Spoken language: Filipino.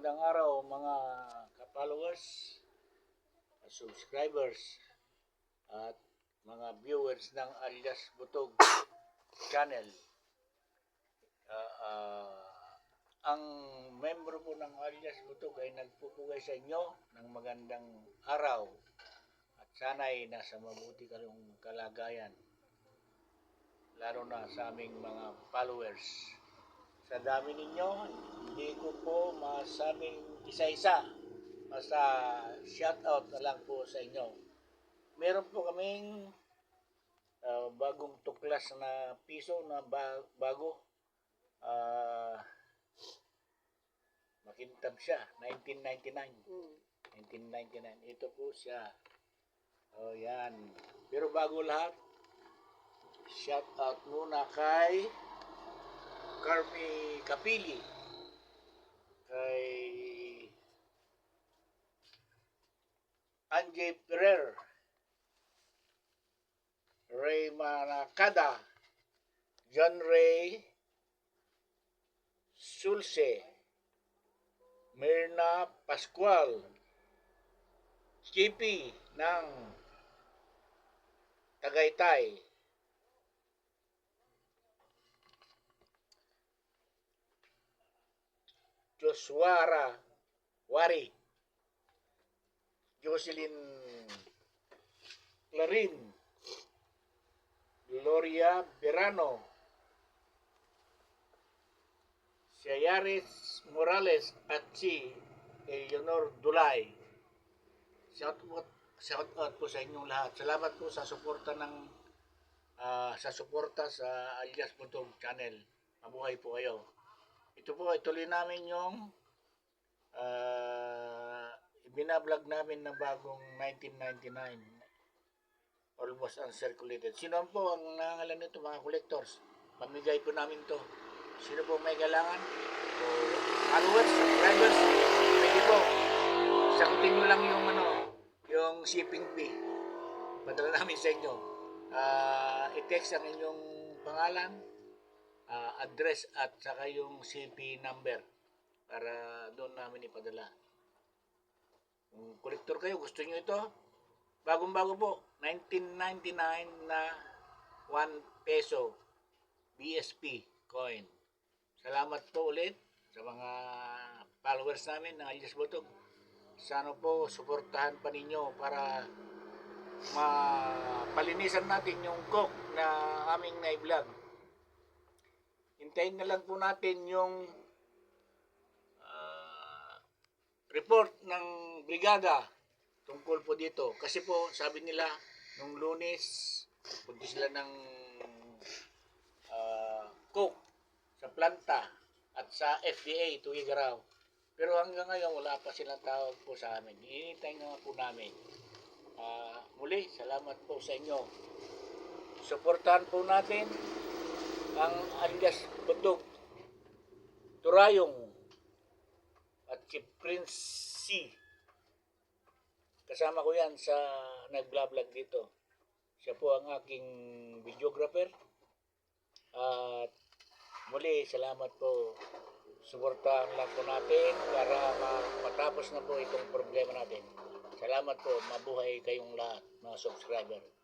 Magandang araw mga ka-followers, subscribers, at mga viewers ng alias Butog channel. Ah, ah, ang membro po ng alias Butog ay nagpupugay sa inyo ng magandang araw at sana'y nasa mabuti kayong kalagayan lalo na sa aming mga followers. Sa dami ninyo, hindi ko po masabing isa-isa. Basta shoutout na lang po sa inyo. Meron po kaming ah, bagong tuklas na piso na ba- bago. Ah, makintab siya, 1999. 1999. Ito po siya. Oh, yan. Pero bago lahat, shout out muna kay Carmi Capili. Kay Anjay Ferrer. Ray Manacada. John Ray Sulce. Mirna Pascual. Chippy ng Tagaytay. Josuara Wari. Jocelyn Clarin. Gloria Verano. Sayaris Morales at si Eleanor Dulay. Shout out, po sa inyong lahat. Salamat po sa suporta ng ah, sa suporta sa Alias Butong channel. Mabuhay po kayo. Ito po, ituloy namin yung uh, binablog namin na bagong 1999. Almost uncirculated. Sino po ang nangangalan nito mga collectors? Pamigay po namin to. Sino po may kailangan? O followers, subscribers, pwede po. Sagutin nyo lang yung ano, yung shipping fee. Padala namin sa inyo. Ah, i-text ang inyong pangalan, ah, address at saka yung CP number para doon namin ipadala. Kung kolektor kayo, gusto nyo ito, bagong-bago po, 1999 na 1 peso BSP coin. Salamat po ulit sa mga followers namin ng Alias Botog. Sana po suportahan pa ninyo para mapalinisan natin yung cook na aming na-vlog. Hintayin na lang po natin yung ah, report ng brigada tungkol po dito. Kasi po, sabi nila, nung lunes, punta sila ng ah, cook sa planta at sa FDA Tuwigaraw. Pero hanggang ngayon, wala pa silang tawag po sa amin. Hinihintay nga po namin. Ah, muli, salamat po sa inyo. Suportahan po natin ang alias Butog, Turayong, at si Prince C. Kasama ko yan sa nag-vlog dito. Siya po ang aking videographer. At muli, salamat po. Suportahan lang po natin para ma- matapos na po itong problema natin. Salamat po. Mabuhay kayong lahat, mga subscriber.